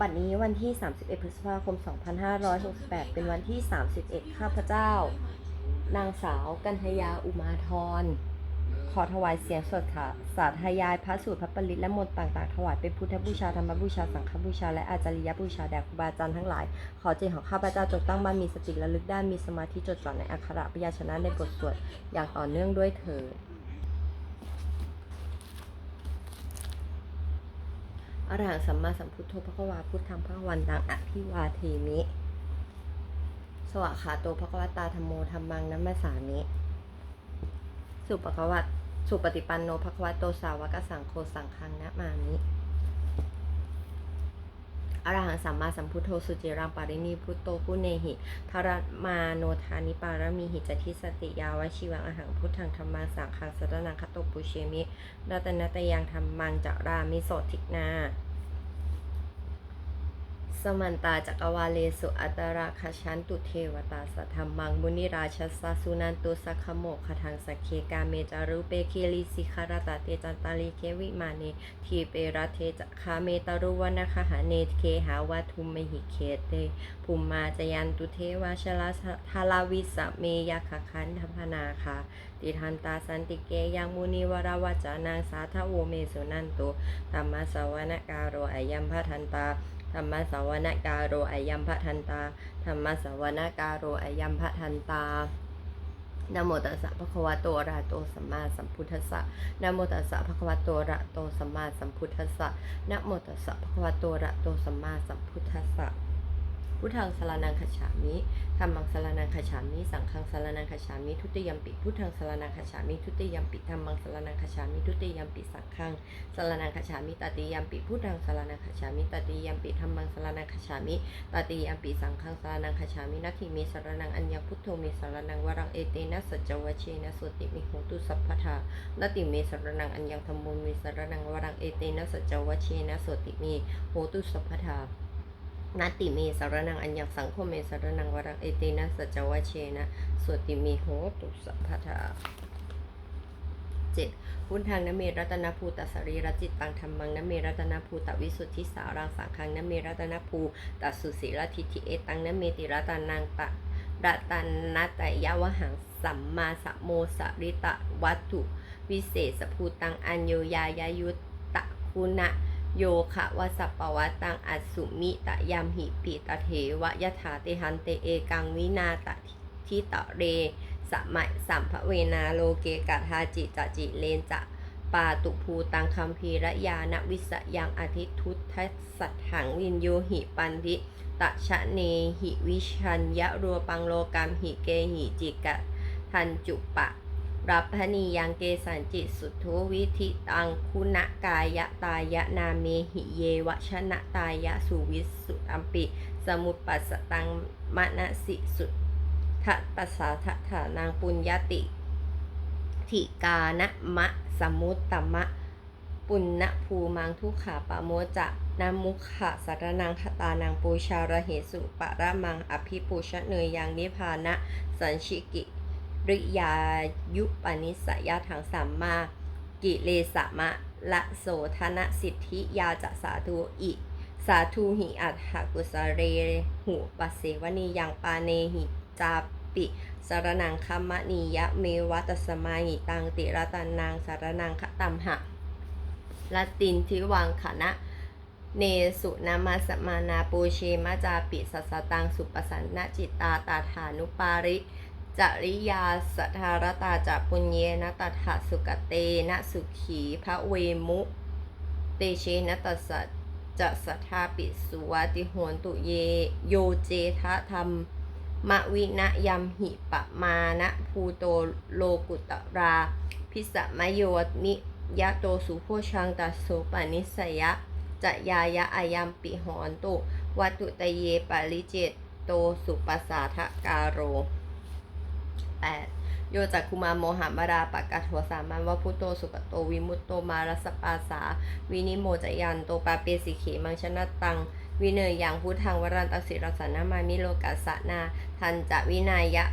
บัดนี้วันที่ 31 พฤษภาคม 2568 เป็นวันที่ 31 ข้าพเจ้า นางสาวกัญญยาอุมาทร ขอถวายเสียงสดค่ะสาธยายพระสูตรพระปริตและมนต์ต่างๆ ถวายเป็นพุทธบูชาธรรมบูชาสังฆบูชา และอาจาริยบูชาแด่ครูบาอาจารย์ทั้งหลาย ขอจิตของข้าพเจ้าจงตั้งมั่นมีสติระลึกได้มีสมาธิจดจ่อในอักขระพยัญชนะในบทสวดอย่างต่อเนื่องด้วยเถิด อรหังสัมมาสัมพุทโธพระควาพุทธังพระวันตังอภิวาเทมิ สวะขาโตพระควตาธรรมโมธรรมังนัมมสสามิ สุปะควัตสุปฏิปันโนพระควโตสาวกสังโฆสังฆังนะมามิ อรหังสัมมาสัมพุทโธสุจิรังปารินีพุทโตผู้เนหิทรมาโนทานิปารมีหิจติสติยาวชิวังอหังพุทธังธรรมังสังฆังสรนังคโตปุเชมิรัตนตยังธรรมังจารามิโสทิกนา สมันตาจักรวาเลสุอัตราคชันตุเทวตาสัทธรรมังมุนิราชสสสุนันตุสัคขโมกขทังสักเคกาเมจารุเปเคลิสิคารตาเตจันตาลีเควิมาเนทีเปรัเทจคาเมตารุวนาคหาเนเคหาวัทุมมหิเคเตภูมิมาจยันตุเทวาชลาทาลาวิสเมยคคันธพนาคาติทันตาสันติเกยังมุนิวราวจานางสาทโวเมสุนันตุธรรมสวนการโรอยัมพทันตา ธรรมสาวนการโรอายัมพะทันตา ธรรมสาวนการโรอายัมพะทันตานโมตัสสะภะคะวะโตอะระหะโตสัมมาสัมพุทธัสสะนโมตัสสะภะคะวะโตอะระหะโตสัมมาสัมพุทธัสสะนโมตัสสะภะคะวะโตอะระหะโตสัมมาสัมพุทธัสสะ พุทธังสรนังคัจฉามิธรรมังสรนังคัจฉามิ สังฆังสรนังคัจฉามิ ทุติยมปิพุทธังสรนังคัจฉามิ ทุติยมปิธรรมังสรนังคัจฉามิ ทุติยมปิสังฆังสรนังคัจฉามิ ตติยมปิพุทธังสรนังคัจฉามิ ตติยมปิธรรมังสรนังคัจฉามิ ตติยมปิสังฆังสรนังคัจฉามินัตถิเมสรนังอัญญพุทโธเมสรนังวรังเอเตนะสัจจวเชนะสุติมิโหตุสัพพทานัตติเมสรนังอัญญธรรมโมเมสรนังวรังเอเตนะสัจจวเชนะสุติมิโหตุสัพพทา นัตติเมสารนังอัญญสังโฆเมสารนังวรังเอเตนะสัจจวเชนะสุติมิโหตุสัพพทาเจ็ดพุทธังนเมรัตนภูตสรีรจิตตังธรรมังนเมรัตนภูตวิสุทธิสารังสังขังนเมรัตนภูตสุสีรทิทิเอตังนเมติรัตนังตะรัตันนัตยะวหังสัมมาสัมโมสริตะวัตถุ วิเศษภูตังอัญโยยายายุตตะคุณะ โยคะวสัปปวัตตังอัสุมิตะยามหิปิตะเถวะยะถาเตหันเตเอกังวินาตะทิตะเรสมัยสัมภเวนาโลเกกัทาจิจะจิเลนจะปาตุภูตังคัมภีระยานวิสยังอาทิทุตทัสสัทถังวินโยหิปันธิตะชะเนหิวิชัญยะรัวปังโลกามหิเกหิจิกะทันจุปะ รับพนียังเกสันจิตสุทุวิธิตังคุณกายะตายะนาเมหิเยวชนะตายะสุวิสุตัมปิ สมุปปัสตังมณสิสุทะตัสสาทะฐานางปุญญาติทิกานะมะสมุตตมะ ปุณณภูมังทุขาปะโมจะนามุขะสารนังคตานังปูชาระเหสุปะระมังอภิปูชเนยยังนิพพานะ สันชิกิ ริยายุปนิสยาถังสัมมา กิเลสมะละโสธนสิทธิยาจะสาธุอิสาธุหิอัตถกุสเรหุปัสเสวนียังปาเนหิจาปิสารนังคัมมณียะเมวัตสมาหิตังติรัตนังสารนังคตัมหะละตินทิวังขณะเนสุนามาสมานาปูเชมาจาปิสัสสตังสุปสันนจิตตาตาฐานุปาริ จริยาสัทธารตาจะปุญเยนะตัถาสุกเตนะสุขีพระเวมุ เตเชนะตัสสะจะสัทธาปิสุวติโหนตุเย โยเจทะธรรมมะวินะยัมหิปะมานะภูโตโลกุตรา พิสมโยนิยะโตสุโพชังตัสโสปนิสยะจะยายะอายัมปิหอนตุวัตุตเยปาริเจตโตสุปัสสาทะการโร 8. โยจักคุมาโมหามาราปะกะโทสามันวะพุโตสุกโตวิมุตโตมารสปาสา วินิโมจยันโตปาเปสิเขมังชนะตังวิเนยยังพุทธังวรันตสิรสานามามิโลกัสสะนาทันจะวินายะ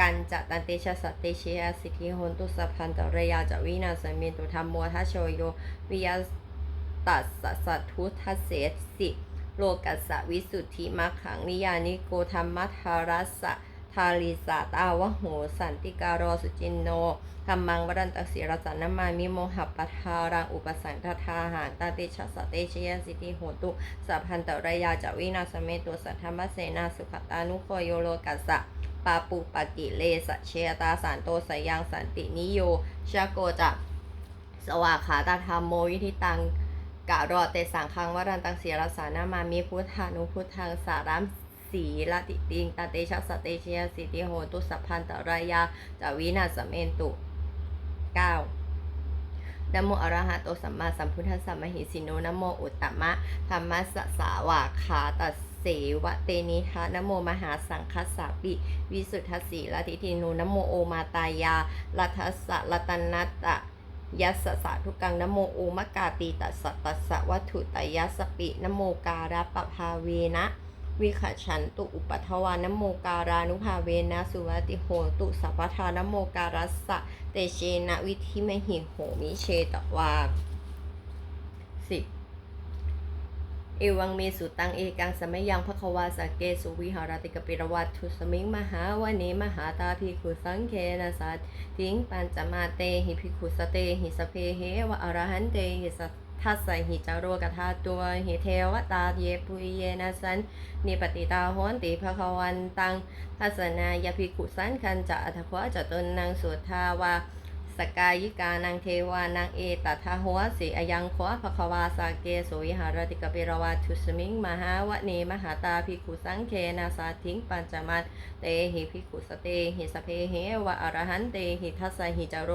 กันจะตันเตชะสัตเตเชยสิทธิหนตุสพันตระยาจะวินาสเมตุธรรมโมทัชโชโยวิยาตัสสะสัทุทัสเสสิโลกัสสะวิสุทธิมัคขังนิยานิโกธรรมทารัสสะ ทาริสาตาวะโหสันติการอสุจินโนธรรมังวรันตสิรสันนมามิโมหปทารังอุปสันทธาหารตาเตชะสเตชยสิทธิโหตุสัพพันตระยาจวินาสเมตุสัทธรรมเสนาสุขตานุโคโยโลกัสสะปาปุปกิเลสเชตาสานโตสยังสันตินิโยชาโกจะสวากขาตาธรรมโมวิธิตังกะรอเตสังคังวรันตังเสียรสานามามีพุทธานุพุทธังสารัม สีละติติงตาเตชะสเตชยสิติโหตุสัพพันตรายาจาวินาสเมนตุเก้านโมอระหะโตสัมมาสัมพุทธัสสะมหิสิโนนะโมอุตตมะธรรมสสสาวาขาตัสเสวะเตนิทะนโมมหาสังคัสสะปิวิสุทธสีลทิทินูนโมโอมาตายาลัทธสะลัตนัตตะยัสสะทุกังนโมโอมกาตีตัสสะตัสสะวัตถุตยัสสปินโมการะปภาเวนะ วิขฉันตุอุปัทวานโมการานุภาเวนะสุวัติโหตุสัพพทานโมการัสสะเตเชนะวิธิมหิโหมิเชตวาสิบเอวังเมสุตังเอกังสมัยยังพระควาสเกสุวิหารติกปิรวัตถุสมิงมหาวเนมหาตาภิกขุสังเคนะสัตทิงปัญจมาเตหิภิกขุสเตหิสเพเหวะอรหันเตหิสัท ทัสสะหิจารโรกธาตัวหิเทวตาเยปุยเยนะสันนิปติตาโหนติภควันตังทัศนายภิกขุสันคันจะอัตควะจะตนนางสุทาวา สกายิกานางเทวานางเอตทาหัวสีอยังขวะภควาสาเกโสวิหารติกเปรวาทุสมิงมหาวะเนมหาตาภิกขุสังเคนาสาทิงปัญจมันเตหิภิกขุสเตหิสเพเหวะอรหันเตหิทัสสหิจารโร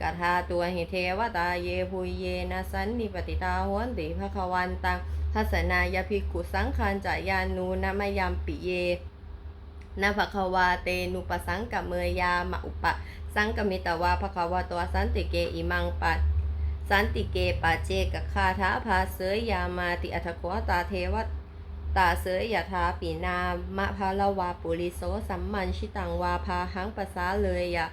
กทาตัวหิเทวตาเยภุยเยนะสันนิปติตาโหนติภควันตังทัศนายาภิกขุสังคันจายานูนะมยามปิเยนาภควาเตนุปสังกะเมยามะอุปะ สังกมิตวาภควาตัวสันติเกอิมังปัตสันติเกปัจเจกคาถาภาเสยยามาติอัตโควตาเทวตาเสยยถาปีนามะพาลวาปุริโสสัมมันชิตังวาพาหังปะสาเลยยะ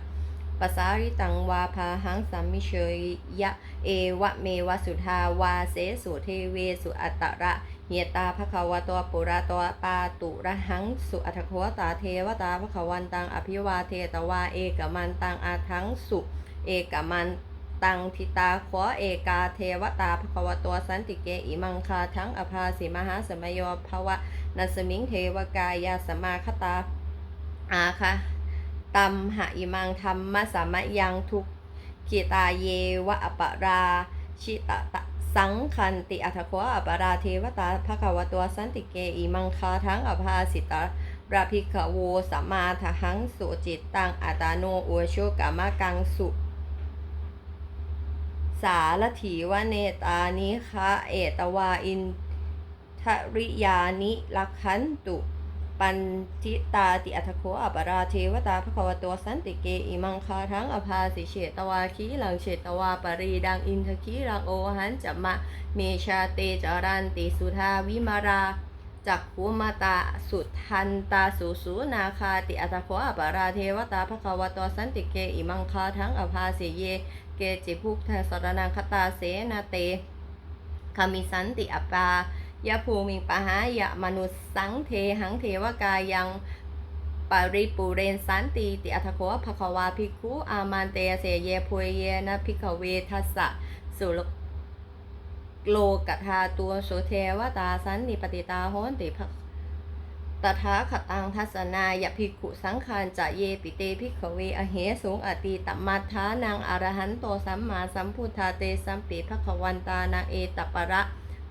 ปะสาริตังวาพาหังสัมมิเชยยะเอวะเมวะสุทาวาเสสุเทเวสุอัตตระ เหียตาภควตัวปุระตัวปาตุระหัง สุอัตโควตาเทวตาภควันตังอภิวาเทตวาเอกมันตังอาทังสุ เอกมันตังทิตาขวเอกาเทวตาภควตัวสันติเกอิมังคาทั้งอภาสิมหาสมโยภวะนัสมิงเทวกายาสมาคตาอาคะตัมหะอิมังธรรมสามะยังทุกขิตาเยวะอปราชิตตะ สังคันติอัตโควอัปราเทวตาภควตัวสันติเกอิมังคาทั้งอภาสิตาราภิกขโวสัมมาทหังสุจิตตังอัตาโนอุโชกามะกังสุ สารถีวเนตานิคะเอตวาอินทริยานิลักขันตุ ปันทิตาติอัตโคอัปราเทวตาภควตัวสันติเกอิมังคาทั้งอภาสิเฉตวาคีหลังเฉตวาปรีดังอินทคีรังโอหันจะมะเมชาเตจารันติสุทาวิมาราจักขุมาตาสุทันตาสุสุนาคาติอัตโคอัปราเทวตาภควตัวสันติเกอิมังคาทั้งอภาสิเย เกจิพุกทสรนังคตาเสนาเตคามิสันติอปา ยะภูมิปะหายะมนุสสังเทหังเทวกายังปริปุเรนสันติติอัตโคภควาภิกขุอามันเตเสเยพุยเยนะภิกขเวทัสสะสุลโลกทาตัวโสเทวตาสันนิปติตาโหนติภตถาคตังทัศนายภิกขุสังขารจะเยปิเตภิกขเวอเหสูงอตีตมัทธานังอรหันโตสัมมาสัมพุทธาเตสัมปิภควันตานังเอตปะระ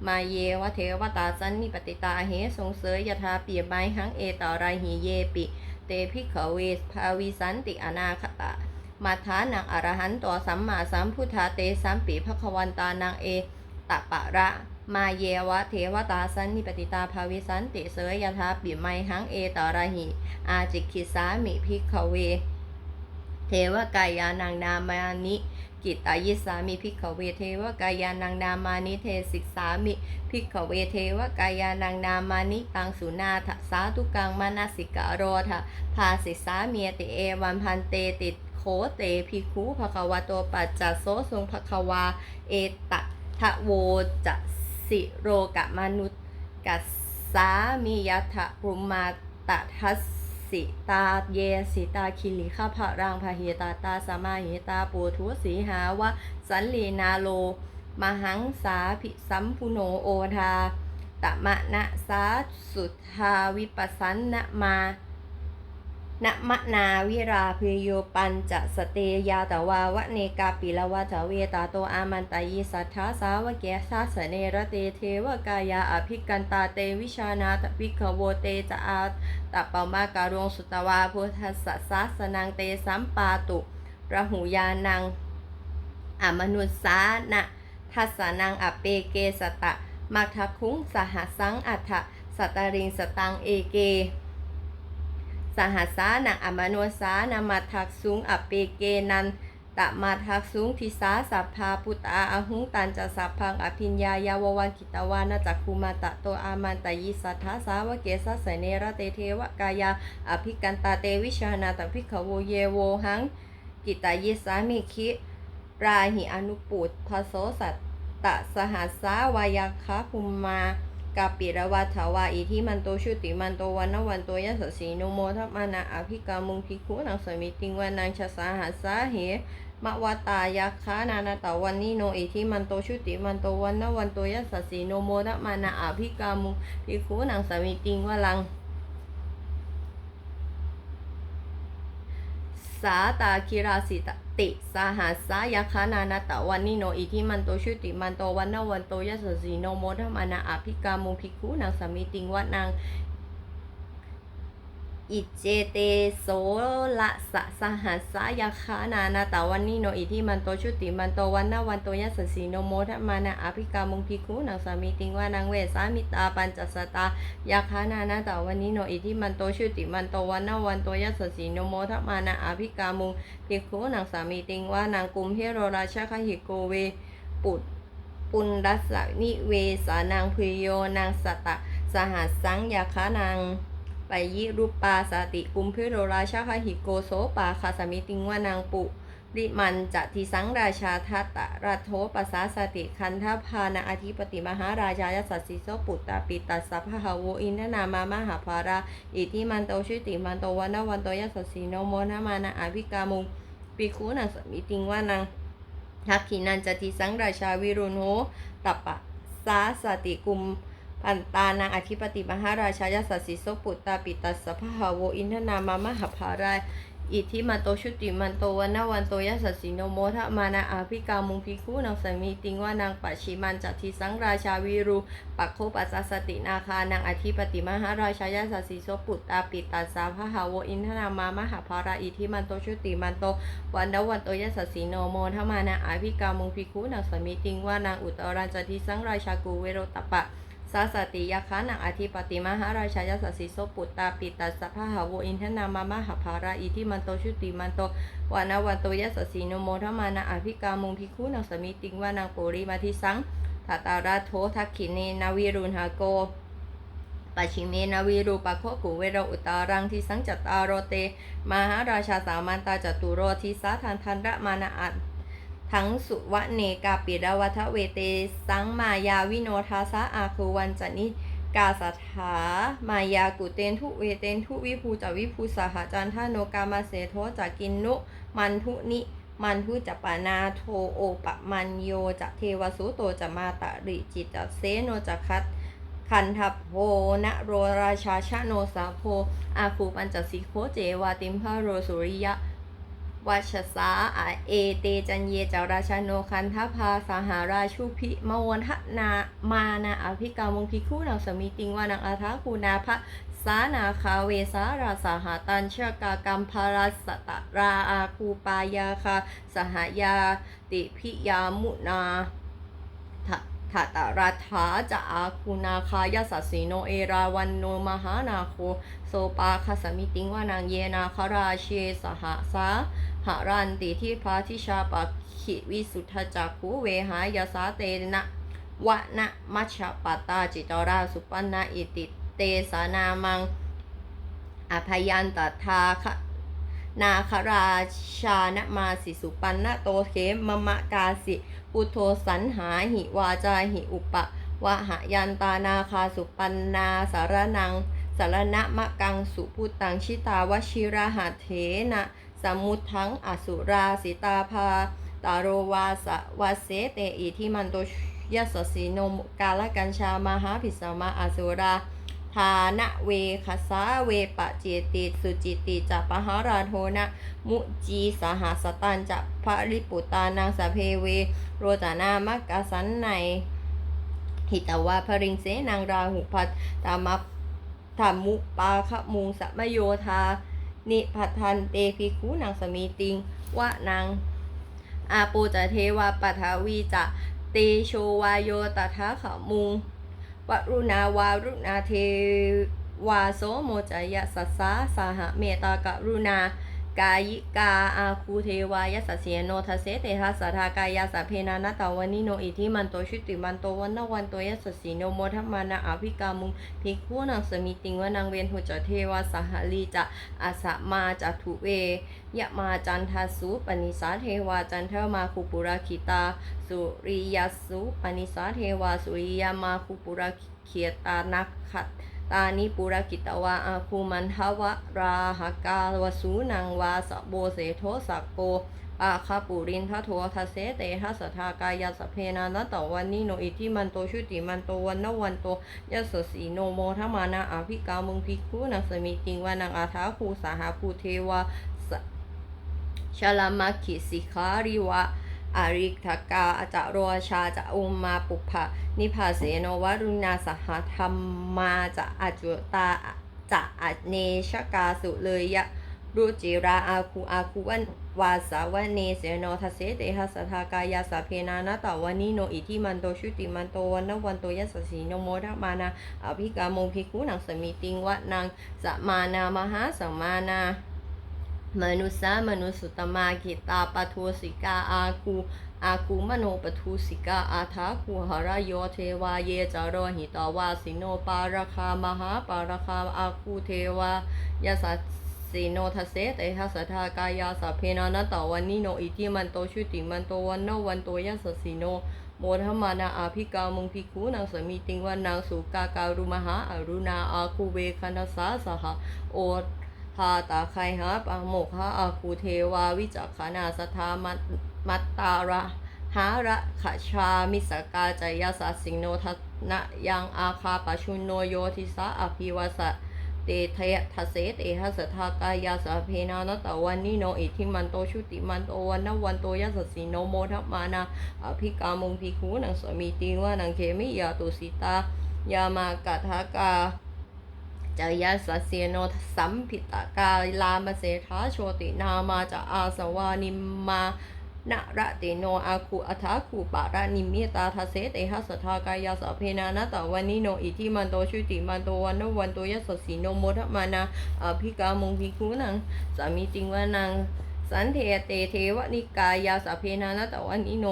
มาเยวะเทวตาสันนิปติตา เหสงเสยยถาเปียไมหังเอตาราหิเยปิ เตภิกขเวภาวิสันติอนาคตามาทานังอรหันโตสัมมาสัมพุทธาเตสัมปิภควันตานังเอตะปะระมาเยวะเทวตาสันนิปติตาภาวิสันติเสยยถาปิไมหังเอตาระหิ อาจิคิสามิพิกขเว เทวกายานังนามานิ กิตายิสามิพิกขเวเทวกายานังนามานิเทศิกสามิพิกขเวเทวกายานังนามานิตังสุนาทะสาธุกังมานาสิกะโรทะภาสิสาเมียติเอวันพันเตติดโคเตภิกขุภควาโตปัจจัโสทรงภควา เอตะทะโวจะสิโรกะมนุษย์กัสสามิยัตถะรุมาตะทัส สิตาเยสิตาคิลิข้าพระรังพาหิตาตาสมาหิตาปูทุสีหาวะสันลีนาโล มหังสาภิสัมพุโนโอทาตมะนะสาสุทธาวิปัสสันนะมา นมะนาวิราพิโยปัญจสเตยาตวาวะเนกาปิละวะจเวตาโตอามันตายิสัทธาสาวะเกสาสเนระเตเทวกายาอภิกันตาเตวิชานาตวิขโวเตจะอาตปะมาการวงสุตวาพุทธสสะสนังเตสัมปาตุระหูยานังอมนุสสานะทัสานังอเปเกสตะมัทคุงสหสังอัฏฐสตาริงสตังเอเก สหัสสานังอมโนสานามาทักสุงอเปเกนันตะมาทักสุงทิสาสัพพาปุตตาอหุงตันจะสัพพังอภิญญายาววันกิตวานาจักคุมาตะโตอามันตยิสัทธาสาวเกสะเสเนระเตเทวกายาอภิกันตาเตวิชานาตภิกขโวเยโวหังกิตายิสามิคิราหิอนุปุตทโสสัตตะสหัสสาวายาคะภุมมา กาปิระวัฏวาอิทิมันโตชุติมันโตวันนวันโตยัสสีโนโมทัพมานาอภิกามุงพิคุนังสมิติงวันนางชะสาหัสสาเหมะวตายาคานานาตาวันนิโนอิทิมันโตชุติมันโตวันนวันโตยัสสีโนโมทัพมานาอภิกามุงพิคุนังสมิติงวลัง สาตาคิราสิตติสาหัสายาคานานาตะวันนิโนอิทิมันโตชุติมันโตวันนวันโตยัสสีโนโมธรรมานาอภิกามุภิกขุนางสามิติงวัดนาง อิเจเตโสละสะสหัสสายาคานานาตะวันนิโนอิทิมันโตชุติมันโตวันนาวันโตยัสสีโนโมทมานาอภิกามุภิกขุนางสามิติงวานางเวสามิตาปัญจสตายาคานานาตาวันนี้โนอิทิมันโตชุติมันโตวันนาวันโตยัสสีโนโมทมานาอภิกามงภิกขุนางสามีติงว่านางกุมเฮโรราชคหิโกเวปุตปุณรัสสนิเวสานางพุโยนางสตะสหัสสังยาคานาง ไปยิรูปปาสติกุมเพโรราชาคหิโกโสปาคาสามิติงว่านางปุริมันจะทิสังราชาทัตตรัโทปัสสาสติคันทพานาอธิปติมหาราชายสัสสิโสปุตตาปิตัสสะพะหาวอินทนามามหาภาราอิทิมันโตชุติมันโตวันนวันโตยัสสีโนโมนามานาอภิกามุงปิคูนังสมิติงว่านังทักขินันจติสังราชาวิรุณโหตัปปะสาสติกุม ปันตานังอธิปติมหาราชายสัสสิโสปุตตาปิตัสสะพะหาโวอินทนามามหาภาราอิทิมันโตชุติมันโตวันนวันโตยัสสสีโนโมทะมานาอาภิกามุงพิคูนางสมีติงว่านางปัจฉิมันจัตทิสังราชาวิรูปักโคปัสสสตินาคานางอธิปติมหาราชายาสสสีโสปุตตาปิตัสสาพะหาโวอินทนามามหาภาราอิทิมันโตชุติมันโตวันนวันโตยัสสสีโนโมทะมานาอาภิกามุงพิคูนางสมีติงว่านางอุตรันจัตทิสังราชากูเวโรตปะ สาสติยาคานังอธิปติมหาราชายาสสิโสปุตตาปิตัสสะพหาวอินทนามามหาภาราอิทิมันโตชุติมันโตวานาวันโตยัสสสีโนโมทมานาอภิกามุงพิคุนังสมิติงวานางปุริมาทิสังทัตาราโททักขิเนนาวิรุณหาโกปัจฉิเมนาวีรูปะโคกุเวโรอุตารังทิสังจัตตารโรเต มหาราชาสามันตาจตุโรทิสาทันทันระมานาอัต ทั้งสุวะเนกาปิดาวัทเวเต สังมายาวิโนทาสะอาคูวันจนิกาสถามายากุเตนทุเวเตนทุวิภูจาวิภูสหจันทาโนกามาเสโทจากกินนุมันทุนิมันทุจะปานาโทโอปะมันโยจะเทวสุโตจะมาตะริจิตจะเสโนจะคัตคันทัพโพนะโรราชาชะโนสาโพอาคูปัญจสิโคเจวาติมพะโรสุริยะ วัชสาอาเอเตจันเยจาราชาโนคันทภาสหาราชุพิมวนทนามานาอภิกามุงพิคู่นางสมิติงวานังอาทาคูนาพระสานาคาเวสาราสหาตันเชกากรรมภาราสตราอาคูปายาคาสหายาติพิยามุนา ทตรัฐาจะอาคูนาคายาสสสีโนเอราวันโนมหานาโคโซปาคสมิติงวานางเยนาคราเชสหสาหารันติที่พาทิชาปะขิวิสุทธจักขุเวหายาสาเตนะวะนะมัชปตตาจิตราสุปันนาอิติเตสานามังอภยันตทาคะ นาคราชานมาสิสุปันนะโตเขมมะมะกาสิพุทโธสันหาหิวาจาหิอุปะวะหะยันตานาคาสุปันนาสารนังสารณะมะกังสุพุตังชิตาวชิระหะเถนะสมุทังอสุราสิตาภาตารโรวาสวาเสเตอิทิมันโตยัสสีโนมกาลกัญชามหาภิสมาอสุรา ทานะเวคสาเวปะเจติสุจิติจะปหาราโทนะมุจีสหสตันจะภริปุตานังสพเพเว โรจานามกกสันในหิตวาพริงเสนางราหุพัตตามัธรรมุปาขมุงสมโยธา นิพัทันเตภิกขุนางสมีติงวะนางอาปูจะเทวาปัทาวีจะเตโชวายโยตถาขมุง วรุณาวารุณาเทวาโสโมจายะสัสสาสาหะเมตตากรุณา กายิกาอาคูเทวายสสเสโนทเสเตทัสสทากายาสพเพนานาตาวันิโนอิทิมันโตชุติมันโตวันนวันโตยัสสีโนโมทัมมานาอาภิกามุงภิกขุนังสมิติงวนังเวนหุจเทวาสหลีจะอาสมาจัตุเวยะมาจันทาสุปนิสาเทวาจันเทมาคุปุราคิตา สุริยสุปนิสาเทวาสุริยมาคุปุราเขียตานักขัด ตานิปุรกิตวาอาคูมันทวะราหกาวสูนังวาสะโบเสโทสักโกอาคาปุรินทโททัสเสเตทัสทากายาสเพนานัตวันนิโนอิทิมันโตชุติมันโตวันนวันโตยสสสีโนโมทมานาอาภิกามุงพิคูนังสมิติงวานังอาทาคูสาหาภูเทวาชลามาคิสิคาริวะ อาริกทกาอาจาโรชาจะอุมมาปุพะนิพาเสโนวรุณาสหธรรมมาจะอาจุตาจะอเนชกาสุเลยยะรุจิราอาคูอาคูวันวาสาวเนเสโนทัสเสเตหัสทากายาสาเพนานาตวันนิโนอิทิมันโตชุติมันโตวันนวันโตยัสสีโนโมทมานาอภิกามงพิคุนังสมิติงวะนังสมานามหาสมานา มนุษามนุสุตมากิตาปทุสิกาอาคูอาคูมโนปทุสิกาอาทาคูหรโยเทวาเยจารโหิตาวาสิโนปาราคามหาปาราคาอาคูเทวายาสัสสิโนทเสเตทัสทากายาสเพนานาตวันนิโนอิทิมันโตชุติมันโตวันโนวันโตยัสสิโนโมทมานาอาภิกามุงพิคูนางสมีติงวันนางสุกาการุมหาอรุณาอาคูเวคันสาสหโอ พาตาไคหาปังโมกหาอาคูเทวาวิจักขานาสทามัตมัตตาระหาระขชามิสกาจยาสัสสิงโนทนะยังอาคาปชุนโนโยทิสาอภิวสะเตเททเสเตหสทากายาสาเพนานตวันนิโนอิทิมันโตชุติมันโตวันนวันโตยัสสสิโนโมทัพมานาอภิกามุงพิคูนังสมีติวานังเคมิยาตุสิตายามากะทากา จายาสเสโนสัมพิตกาลามเสทาโชตินามาจะอาสวานิมมานะระเตโนอาคูอัฐาคูปาระนิมิตาทเสเตหัสทากายาสเพนานะตวันนิโนอิทิมันโตชุติมันโตวันโนวันโตยัสสีโนโมทมานาอภิกามงพิคูนังสามีติงวานังสันเทเตเทวนิกายาสเพนานะตวันนิโน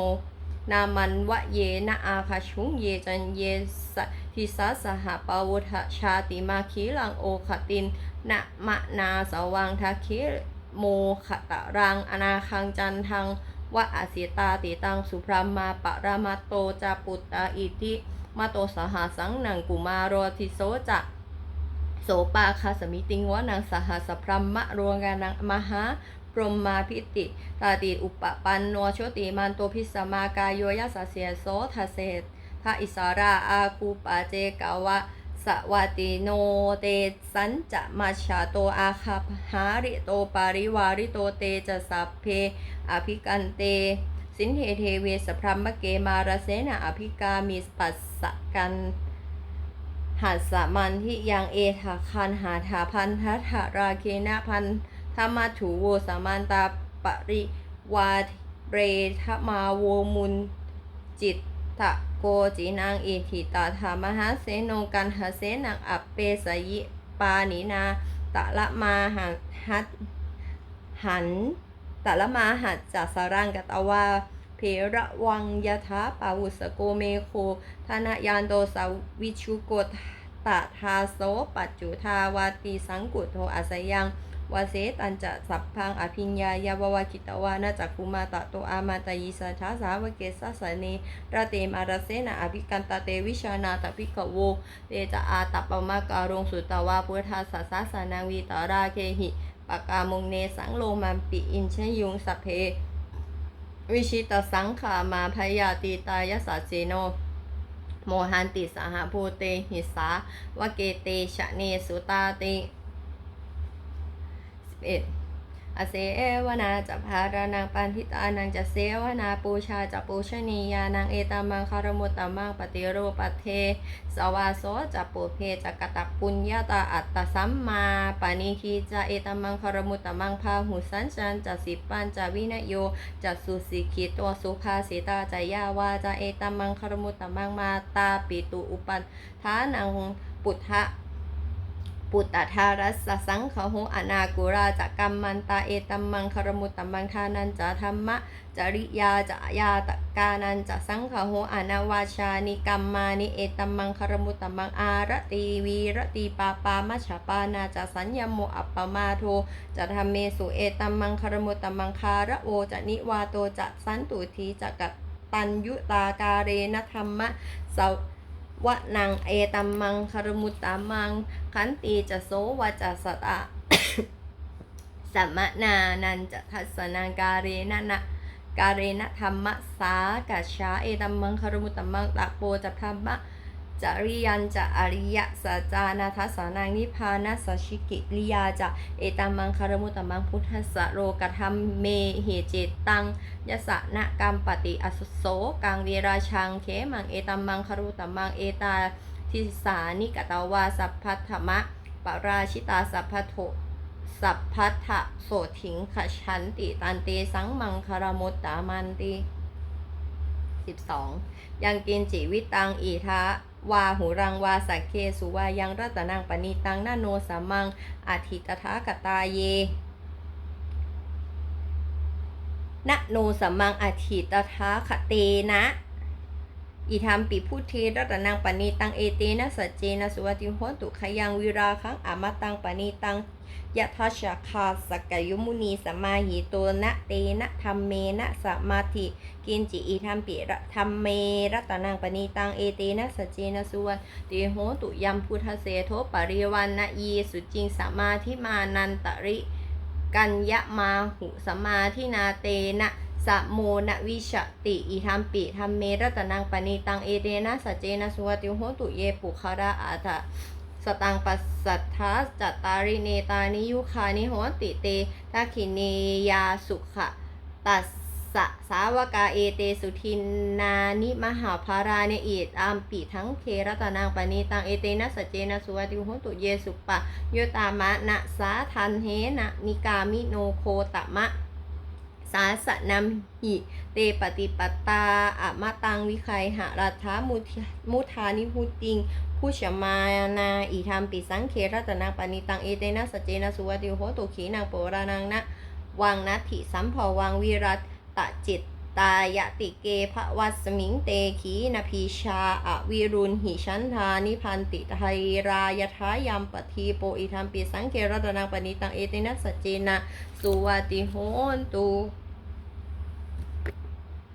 นามันวะเยนะอาคาชุงเยจันเยสทิสาสหปาวุทชาติมาคีลังโอขตินนะมะนาสวังทาเคโมขตะรัง อนาคังจันทังวะอาสิตาติตังสุพรามาปะรามาโตจาปุตตาอิติมาโตสหสังนังกุมารโรทิโสจะโสปาคาสมิติงวะนางสหสพรหมะรวงกานังมหา พรหมาพิติตาติอุปปันโนโชติมันโตพิสมากายโยยัสเสียโสทเศษทะอิสาราอาคูปาเจกาวะสวัติโนเตสันจะมาชาโตอาคาหาริโตปาริวาริโตเตจะสัพเพอภิกันเต สินเทเทเวสพรัมเกมาราเสนาอภิกามิสปัสสกันหัสสมันที่ยังเอทาคันหาถาพันทัทาราเคนะพันธ ธรรมาถูโวสามันตาปริวาเรทมาโวมุนจิตตะโกจินางอิทิตาธามหาเสโนกันหาเสนังอัปเปสยิปานินาตะละมาหันหัดหันตะละมาหัดจัสรังกตวาเพระวังยถาปาวุสโกเมโคธนายานโตสาวิชุโกตะทาโสปัจจุทาวาตีสังกุโทอาสยัง วาเสตันจะสัพพังอภิญญายาววาคิตวานาจักคุมาตะโตอามาตยิสัทธาสาวเกสัสเนระเตมารเสนาอภิกันตเตวิชานาตภิกขโวเตจะอาตปมาการงสุตวาพุทธาสัสสะสานังวีตาราเคหิปากามงเนสังโลมันปิอินชยุงสัพเพ วิชิตสังขามาพยาติตายสัจเจโนโมหันติสหภูเตหิสาวเกเตชะเนสุตาติ 11อเสเอวนาจะภารนังปันทิตานังจะเสวนาปูชาจะปูชนียานังเอตามังคารมุตตามังปฏิโรปเท สวาโสจะปุเพจะกตปุญญาตาอัตตสัมมาปานิคีจะเอตามังคารมุตตามังพาหุสันจันจะสิปันจะวินโยจัสุสิกิตัวสุภาสิตาจายาวาจะเอตัมมังคารมุตตามังมาตาปิตุอุปันทานังปุถะ ปุตตะทารัสสังขโหอนากุราจะกัมมันตาเอตัมมังคารมุตตัมังทานันจะธรรมะจริยาจะยาตกานันจะสังขโหอนาวาชานิกัมมานิเอตัมมังคารมุตตัมังอารตีวีรตีปาปามัชฌปานาจะสัญญโมอัปปมาโทจะทำเมสุเอตัมมังคารมุตตัมังคาระโอจะนิวาโตจะสันตุทีจะกัตัญยุตาการเรนธรรมะส วะนังเอตัมมังคารมุตตมัง ขันตีจะโสวะจะสตะสัมมนานันจะทัศนังการีนันะการีนธรรมะสากัจฉาเอตัมมังคารมุตตมังตะโปจะธรรมะ จริยันจะอริยสัจานาทัสานังนิพานัสชิกิริยาจะเอตัมมังคารมุตตมังพุทธสโรกธรรมเมเหเจตังยสะนะกรรมปฏิอสุโสกังเวราชังเขมังเอตัมมังคารุตตมังเอตาทิสานิกตาวาสัพพัทธมะปราชิตาสัพพโทสัพพัทธะโสถิงขชันติตันเตสังมังคารมุตตามันติ 12 ยังกินจิวิตังอีทะ วาหูรังวาสักเคสุวายังรัตนังปณิตังนาโนสามมังอาทิตถากตาเยนะโนสัมมังอาทิตถาคเตนะ อีธรรมปิพุทเทรัตนังปณิตังเอเตนะสัจเจนะสุวัติโหตุขยังวิราคังอมตังปณิตังยะทัชคาสกยุมุนีสมาหิโตนะเตนะธรรมเมนะสมาธิกินจิอีธรรมปิระธรรมเมรัตนังปณีตังเอเตนะสจเจนะสุวัติโหตุยัมพุทธเสโทปริวันนะยีสุจิงสมาธิมานันตริ กัญญมาหุสมาธินาเตนะ สะโมนะวิชติอีธรรมปิธรรมเมรัตนังปณีตังเอเตนะสเจนะสุวติโหตุเยปุคาระอาตะสตังปัสสัทธาจัตตาริเนตานิยุคานิโหติเตทักขิเนยาสุขะตัสสะสาวกาเอเตสุทินนานิมหาภาราเนอิตามปิทั้งเครัตนางปณีตังเอเตนะสเจนะสุวัติโหตุเยสุปะโยตามะนะสาทันเฮนะนิกามิโนโคตมะ สาสนัมหิเตปฏิปตาอะมาตังวิไคหะรัฐามุทมุทานิพุติงผู้ชมานาอีธรรมปิสังเครัตนาปณิตังเอเตนะสเจนะสุวัติโหตุขีนางโปรานังนะวังนัตถิสัมภวังวิรัตตะจิตตายติเกภวัสมิงเตขีนพีชาอวิรุณหิชันธานิพันติไทยรายทายัมปทีโปอีธรรมปิสังเครัตนาปณิตังเอเตนะสเจนะ สุวัติโหตุ